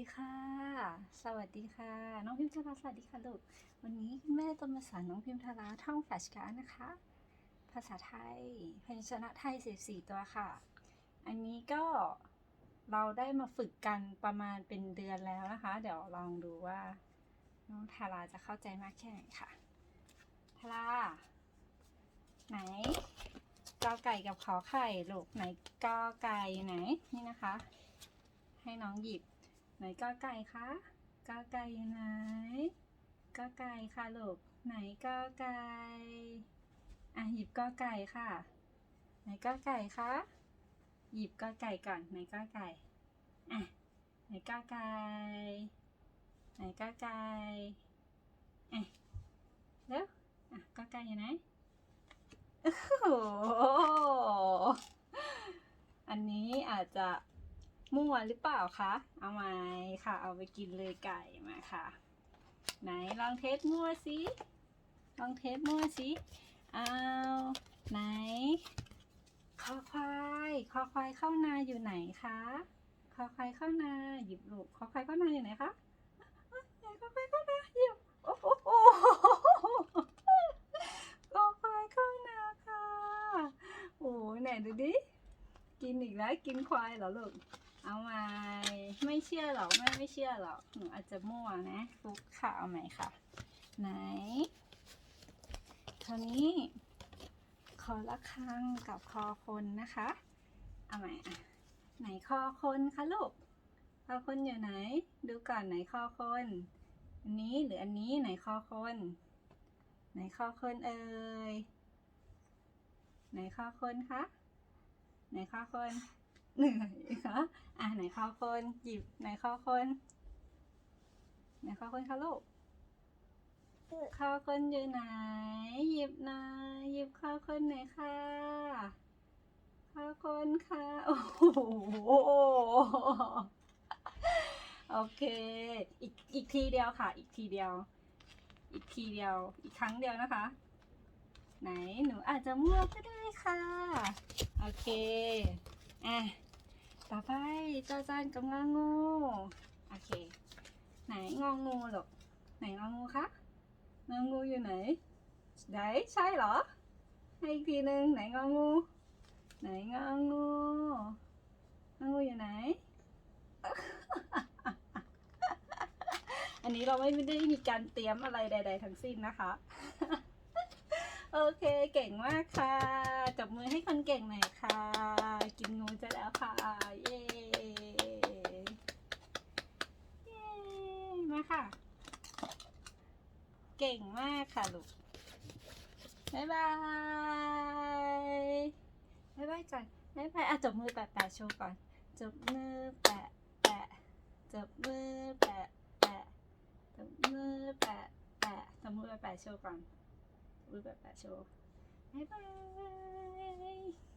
ดีค่ะ สวัสดีค่ะ น้องพิมพ์ธาราสวัสดีค่ะลูก วันนี้คุณแม่จะมาสอนน้องพิมพ์ธาราท่องแฟลชการ์ดนะคะ ภาษาไทยพยัญชนะไทย14ตัวค่ะ อันนี้ก็เราได้มาฝึกกันประมาณเป็นเดือนแล้วนะคะ เดี๋ยวลองดูว่า น้องทาราจะเข้าใจมากแค่ไหนค่ะทาราไหนกอไก่กับขอไข่ลูกไหนกอไก่ไหนนี่นะคะ ให้น้องหยิบ นกอไก่คะกอไก่อยู่ไหนกอไก่ค่ะลูกไหนกอไก่อะหยิบกอไก่ค่ะ ไหนกอไก่คะหยิบกอไก่ก่อนไหนกอไก่อะไหนกอไก่ไหนกอไก่อะเร็วอะกอไก่อยู่ไหนโอ้โหอันนี้อาจจะ มั่วหรือเปล่าคะ เอาไหมค่ะ เอาไปกินเลยไก่มาค่ะ ไหนลองเทสมั่วสิลองเทสมั่วสิเอาไหนคอควายคอควายเข้านาอยู่ไหนคะคอควายเข้านาหยิบลูกคอควายเข้านาอยู่ไหนคะไหนคอควายเข้านาหยิบโอ้โหคอควายเข้านาค่ะโอ้ยไหนดูดิกินอีกแล้วกินควายเหรอลูก เอาใหม่ไม่เชื่อหรอกแม่ไม่เชื่อหรอกหนูอาจจะมั่วนะฟุกค่ะเอาใหม่ค่ะ ไหนคราวนี้คอละครังกับคอคนนะคะ เอาใหม่อะไหนคอคนคะลูกคอคนอยู่ไหน ดูก่อนไหนคอคนอันนี้หรืออันนี้ไหนคอคนไหนคอคนเอ่ยไหนคอคนคะไหนข้อคน เหนื่อยคะอะไหนข้อคนหยิบไหนข้อคนไหนข้อคนคะลูกข้อคนอยู่ไหน หยิบน่อยหยิบข้อคนไหนค่ะข้อคนค่ะโอ้โหโอเค อีกอีกทีเดียวค่ะ อีกทีเดียว อีกทีเดียว อีกครั้งเดียวนะคะ ไหนหนูอาจจะมั่วก็ได้ค่ะ โอเค อะ ต่อไปจอจานกังงูโอเค ไหนงองูหรอกไหนงองูคะงองูอยู่ไหนไหนใช่เหรอ ให้อีกทีหนึ่งไหนงองูไหนงองูงองูอยู่ไหน อันนี้เราไม่ได้มีการเตรียมอะไรใด ๆ ทั้งสิ้นนะคะ โอเคเก่งมากค่ะจบมือให้คนเก่งหน่อยค่ะ กินงูจะแล้วค่ะ เย้ เย้ มา ค่ะ เก่งมากค่ะลูกบ๊ายบายบ๊ายบายก่อนบ๊ายบายอะจบมือแปะแปะโชว์ก่อน จบมือแปะแปะจบมือแปะแปะจบมือแปะแปะจบมือแปะแปะโชว์ก่อนรูปแบบแปะโชว์บ๊ายบาย